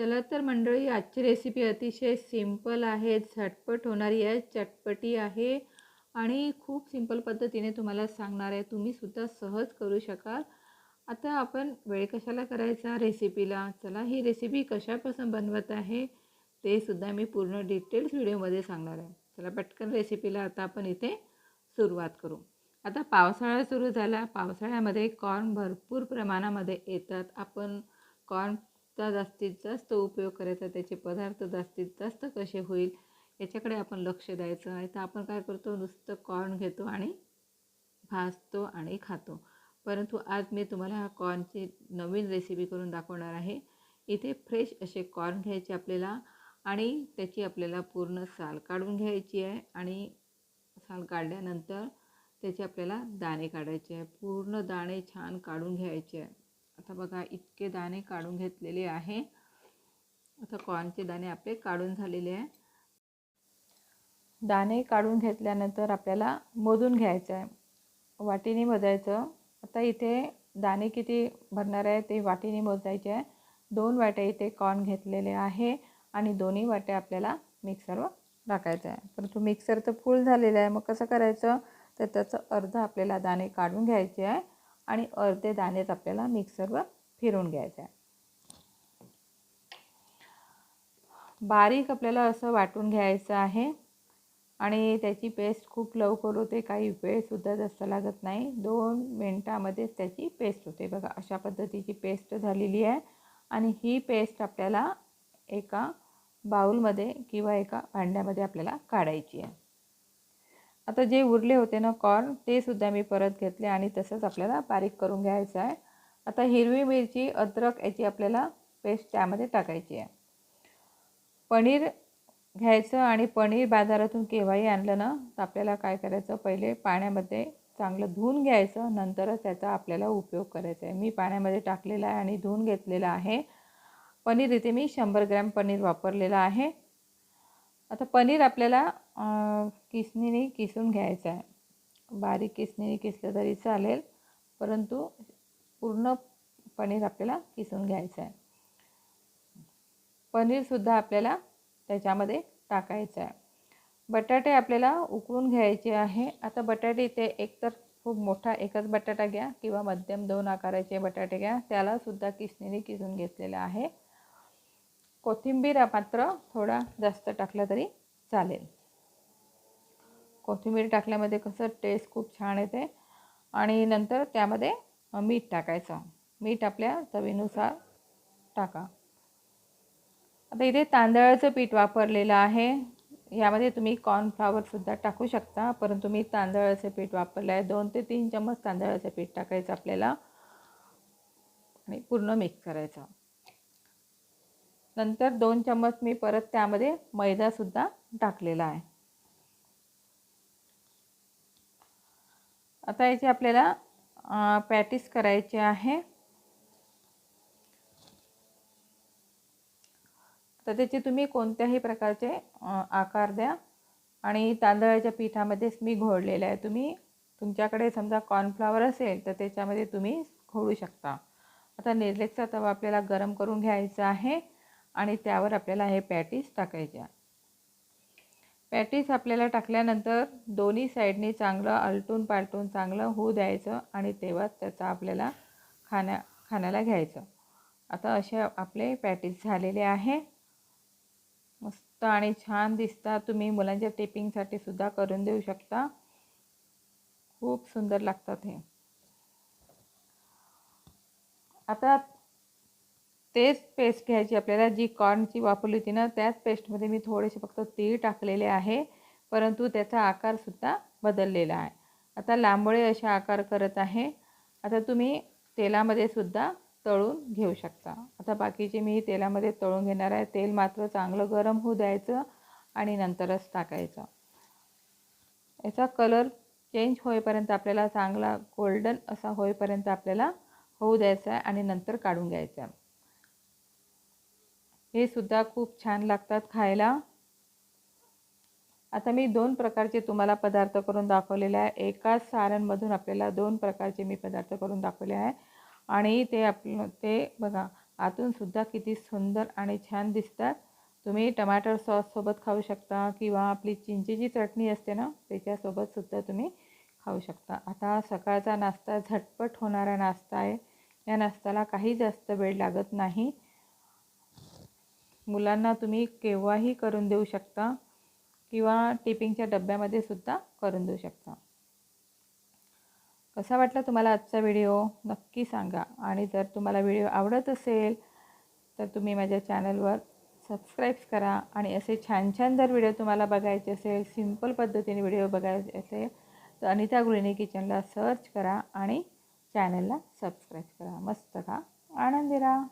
चला तर मंडळी आजची रेसिपी अतिशय सिंपल आहे झटपट होणारी आहे चटपटी आहे आणि खूप सिंपल पद्धतीने तुम्हाला सांगणार आहे. तुम्हीसुद्धा सहज करू शकाल. आता आपण वेळ कशाला करायचा रेसिपीला चला ही रेसिपी कशापासून बनवत आहे ते सुद्धा मी पूर्ण डिटेल्स व्हिडिओमध्ये सांगणार आहे. चला पटकन रेसिपीला आता आपण इथे सुरुवात करू. आता पावसाळा सुरू झाला. पावसाळ्यामध्ये कॉर्न भरपूर प्रमाणामध्ये येतात. आपण कॉर्न कॉर्नचा जास्तीत जास्त उपयोग करायचा त्याचे पदार्थ जास्तीत जास्त कसे होईल याच्याकडे आपण लक्ष द्यायचं आहे. तर आपण काय करतो नुसतं कॉर्न घेतो आणि भाजतो आणि खातो. परंतु आज मी तुम्हाला हा कॉर्नची नवीन रेसिपी करून दाखवणार आहे. इथे फ्रेश असे कॉर्न घ्यायचे आपल्याला आणि त्याची आपल्याला पूर्ण साल काढून घ्यायची आहे आणि साल काढल्यानंतर त्याचे आपल्याला दाणे काढायचे आहे. पूर्ण दाणे छान काढून घ्यायचे आहे. आता बघा इतके दाणे काढून घेतलेले आहे. आता कॉर्नचे दाणे आपले काढून झालेले आहे. दाणे काढून घेतल्यानंतर आपल्याला मोजून घ्यायचं आहे. वाटीने मोजायचं आता इथे दाणे किती भरणार आहे ते वाटीने मोजायचे आहे. दोन वाट्या इथे कॉर्न घेतलेले आहे आणि दोन्ही वाट्या आपल्याला मिक्सरवर टाकायचं आहे. परंतु मिक्सर तर फुल झालेलं आहे. मग कसं करायचं? तर त्याचं अर्ध आपल्याला दाणे काढून घ्यायचे आहे. आणि अर्धे दाणेच आपल्याला मिक्सरवर फिरून घ्यायचं आहे बारीक आपल्याला असं वाटून घ्यायचं आहे. आणि त्याची पेस्ट खूप लवकर होते काही वेळसुद्धा जास्त लागत नाही. दोन मिनटामध्येच त्याची पेस्ट होते. बघा अशा पद्धतीची पेस्ट झालेली आहे. आणि ही पेस्ट आपल्याला एका बाऊलमध्ये किंवा एका भांड्यामध्ये आपल्याला काढायची आहे. आता जे उरले होते ना कॉर्न ते सुद्धा मी परत घेतले आणि तसंच आपल्याला बारीक करून घ्यायचं आहे. आता हिरवी मिरची अद्रक याची आपल्याला पेस्ट त्यामध्ये टाकायची आहे. पनीर घ्यायचं आणि पनीर बाजारातून केव्हाही आणलं ना तर आपल्याला काय करायचं? पहिले पाण्यामध्ये चांगलं धुवून घ्यायचं नंतरच त्याचा आपल्याला उपयोग करायचा आहे. मी पाण्यामध्ये टाकलेला आहे आणि धुवून घेतलेला आहे. पनीर इथे मी शंभर ग्रॅम पनीर वापरलेलं आहे. आता पनीर आपल्याला किसणीने किसून घ्यायचं आहे. बारीक किसणीने किसलं तरी चालेल परंतु पूर्ण पनीर आपल्याला किसून घ्यायचं आहे. पनीरसुद्धा आपल्याला त्याच्यामध्ये टाकायचं आहे. बटाटे आपल्याला उकळून घ्यायचे आहे. आता बटाटे इथे एकतर खूप मोठा एकच बटाटा घ्या किंवा मध्यम दोन आकाराचे बटाटे घ्या. त्यालासुद्धा किसणीने किसून घेतलेलं आहे. कोथिंबीर मात्र थोडा जास्त टाकला तरी चालेल. कोथिंबीर टाकल्यामध्ये कसं टेस्ट खूप छान येते. आणि नंतर त्यामध्ये मीठ टाकायचं. मीठ आपल्या चवीनुसार टाका. आता इथे तांदळाचं पीठ वापरलेलं आहे. यामध्ये तुम्ही कॉर्नफ्लावरसुद्धा टाकू शकता परंतु मी तांदळाचं पीठ वापरलं आहे. दोन ते तीन चम्मच तांदळाचं पीठ टाकायचं आपल्याला. आणि पूर्ण मिक्स करायचं. नंतर दोन चम्मच मी परत त्यामध्ये मैदासुद्धा टाकलेला आहे. आता याची आपल्याला पॅटीस करायची आहे. तर त्याचे तुम्ही कोणत्याही प्रकारचे आकार द्या. आणि तांदळाच्या पिठामध्येच मी घोळलेलं आहे. तुम्ही तुमच्याकडे समजा कॉर्नफ्लावर असेल तर त्याच्यामध्ये तुम्ही घोळू शकता. आता निर्लेकचा तवा आपल्याला गरम करून घ्यायचा आहे. आणि त्यावर आपल्याला हे पॅटीस टाकायच्या पॅटीस आपल्याला टाकल्यानंतर दोन्ही साईडनी चांगलं आलटून पालटून चांगलं होऊ द्यायचं आणि तेव्हाच त्याचा आपल्याला खाण्या खाण्याला घ्यायचं. आता असे आपले पॅटीस झालेले आहे. मस्त आणि छान दिसतात. तुम्ही मुलांच्या टिपिंगसाठी सुद्धा करून देऊ शकता. खूप सुंदर लागतात हे. आता तेच पेस्ट घ्यायची आपल्याला जी कॉर्नची वापरली होती ना त्याच पेस्टमध्ये मी थोडेसे फक्त तीळ टाकलेले आहे. परंतु त्याचा आकारसुद्धा बदललेला आहे. आता लांबळे असे आकार करत आहे. आता तुम्ही तेलामध्ये सुद्धा तळून घेऊ शकता. आता बाकीचे मी तेलामध्ये तळून घेणार आहे. तेल मात्र चांगलं गरम होऊ द्यायचं आणि नंतरच टाकायचं. याचा कलर चेंज होईपर्यंत आपल्याला चांगला गोल्डन असा होईपर्यंत आपल्याला होऊ द्यायचा आहे आणि नंतर काढून घ्यायचं आहे. हे सुद्धा खूप छान लागतात खायला. आता मी दोन प्रकारचे तुम्हाला पदार्थ करून दाखवलेले आहे. एकाच सारणमधून आपल्याला दोन प्रकारचे मी पदार्थ करून दाखवले आहे. आणि ते आपलं ते बघा आतूनसुद्धा किती सुंदर आणि छान दिसतात. तुम्ही टमाटर सॉससोबत खाऊ शकता किंवा आपली चिंचेची चटणी असते ना त्याच्यासोबतसुद्धा तुम्ही खाऊ शकता. आता सकाळचा नाश्ता झटपट होणारा नाश्ता आहे. या नाश्त्याला काही जास्त वेळ लागत नाही. मुलांना तुम्ही केव्हाही करून देऊ शकता किंवा टिपिंगच्या डब्यामध्ये सुद्धा करून देऊ शकता. कसा वाटला तुम्हाला आजचा व्हिडिओ? नक्की सांगा. आणि जर तुम्हाला व्हिडिओ आवडत असेल तर तुम्ही माझ्या चॅनलवर सबस्क्राईब करा. आणि असे छान छान जर व्हिडिओ तुम्हाला बघायचे असेल सिंपल पद्धतीने व्हिडिओ बघायचे असेल तर अनिता गृहिणी किचनला सर्च करा आणि चॅनलला सबस्क्राईब करा. मस्त का? आनंदी राहा.